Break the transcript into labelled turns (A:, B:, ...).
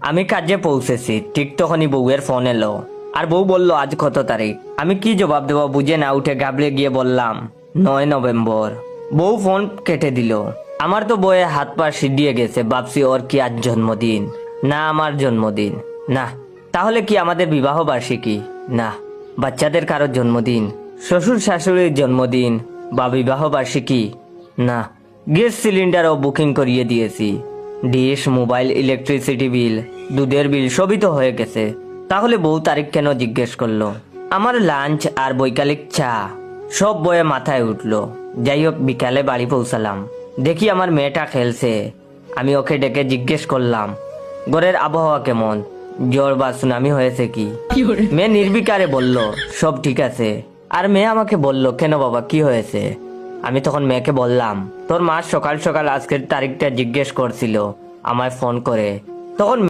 A: আমি কাজে পৌঁছেছি, ঠিক তখনই বউয়ের ফোন এলো। আর বউ বলল, আজ কত তারিখ? আমি কি জবাব দেবো বুঝে না উঠে গাবড়ে গিয়ে বললাম, নয় নভেম্বর। বউ ফোন কেটে দিল। আমার তো বয়ে হাত পা সিডিয়ে গেছে, বাপসি, ওর কি আজ জন্মদিন? না, আমার জন্মদিন। না, তাহলে কি আমাদের বিবাহ বার্ষিকী? না, বাচ্চাদের কারোর জন্মদিন। শ্বশুর শাশুড়ির জন্মদিন বা বিবাহ বার্ষিকী? না, গ্যাস সিলিন্ডারও বুকিং করিয়ে দিয়েছি। ডিশ মোবাইল ইলেকট্রিসিটি বিল দুধের বিল সবই তো হয়ে গেছে। তাহলে বউ তারিখ কেন জিজ্ঞেস করল? আমার লাঞ্চ আর বৈকালিক চা সব বয়ে মাথায় উঠল। যাই হোক বিকালে বাড়ি পৌঁছালাম। দেখি আমার মেয়েটা খেলছে। আমি ওকে ডেকে জিজ্ঞেস করলাম ঘরের আবহাওয়া কেমন? জ্বর বা সুনামি হয়েছে কি? মেয়ে নির্বিকারে বলল সব ঠিক আছে। আর মেয়ে আমাকে বলল কেন বাবা কি হয়েছে? আমি তখন মেয়েকে বললাম, তোর মা সকাল সকাল আজকের তারিখটা জিজ্ঞেস করছিল, আমায় ফোন করে। তখন